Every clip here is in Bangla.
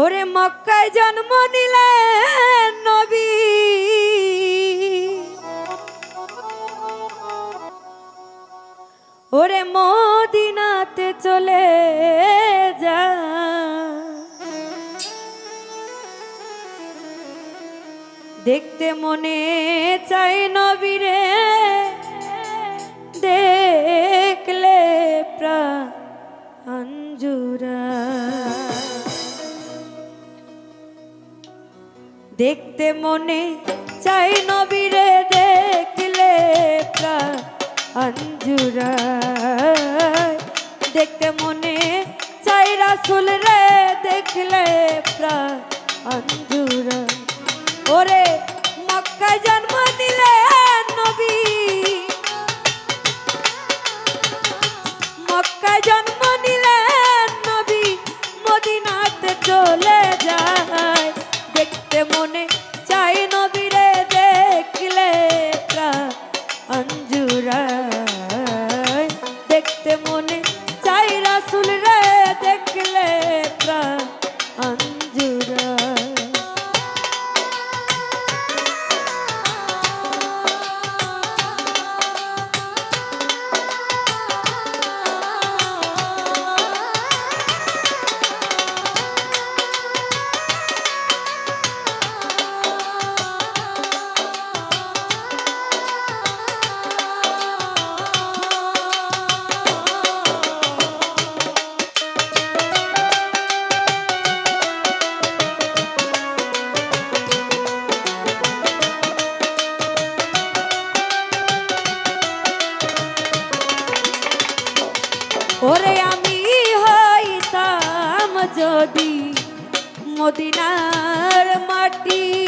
ওরে মক্কায় জন্ম নিলেন নবী। ওরে মদিনাতে চলে যা দেখতে মনে চাই নবীরে। দেখলে দেখতে মনে চাই নবীরে দেখলে প্রাঞ্জুরা দেখতে মনে চাই রাসুল রে দেখলে প্রাঞ্জুরা ওরে মক্কা জন্ম নিলে নবী। মক্কা জন্ম নিলেন নবী। মদিনাতে চলে যায়। দেখতে মনে চাই নবীরে মদিনার মাটি।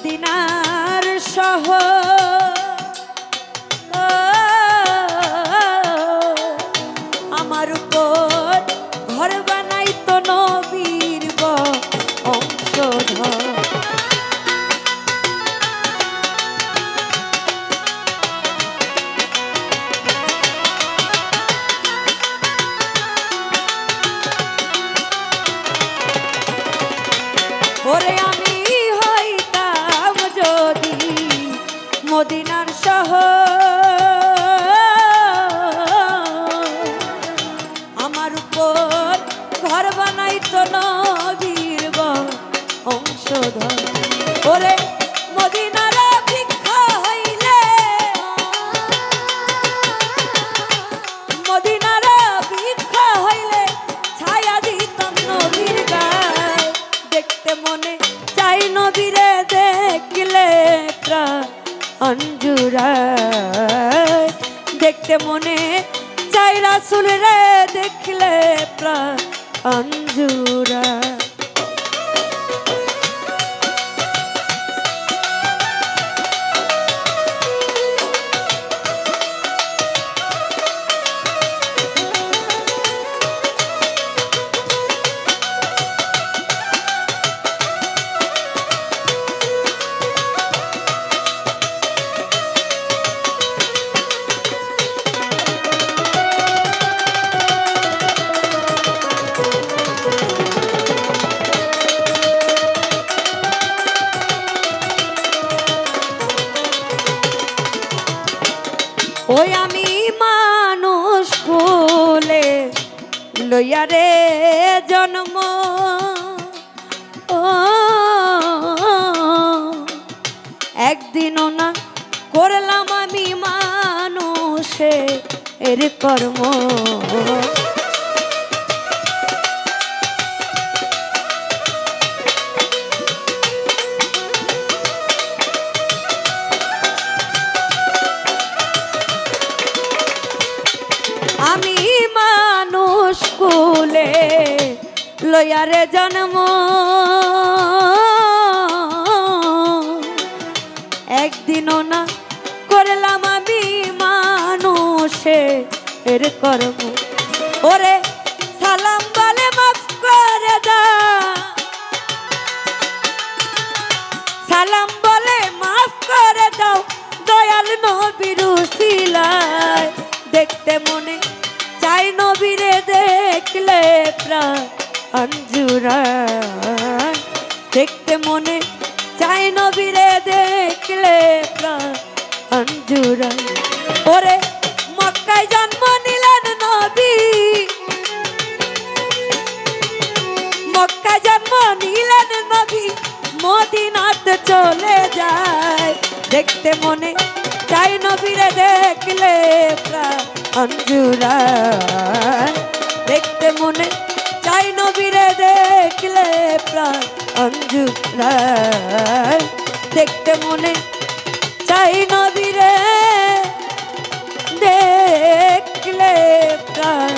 মদিনার সহ আমার উপর ঘর বানাইতো নবীর অংশধর ওরে আমি মদিনার সহ আমার উপর ঘর বানাইতো নদীর বংশধর ওরে মদিনার ভিক্ষা হইলে। মদিনার ভিক্ষা হইলে নদীর দেখতে মনে চাই নদীরে দেখলে অঞ্জুরা দেখতে মনে চাই রাসুল রে দেখলে প্রাণ অঞ্জুরা লইয়া জন্ম। ও একদিনও না করলাম আমি মানুষে এর কর্ম। লয়ারে জন্ম। একদিনও না করলাম আমি মানুষে এর কর্ম। ওরে সালাম বলে মাফ করে দা। সালাম বলে মাফ করে দাও দয়াল নবীর দেখতে মনে চাই নবীরে দেখলে প্রাণ। অঞ্জুরা। দেখতে মনে চাই নবীরে দেখলে অঞ্জুরা। ওরে, মক্কায় জন্ম নিলেন নবী। মক্কা জন্ম নিলেন নবী। মদিনাত চলে যায়। দেখতে মনে চাই নবীরে দেখলে প্রাণ অঞ্জুরা। দেখতে মনে চাই নবীরে দেখলে প্রাণ অঞ্জু দেখতে মনে চাই নবীরে দেখলে প্রাণ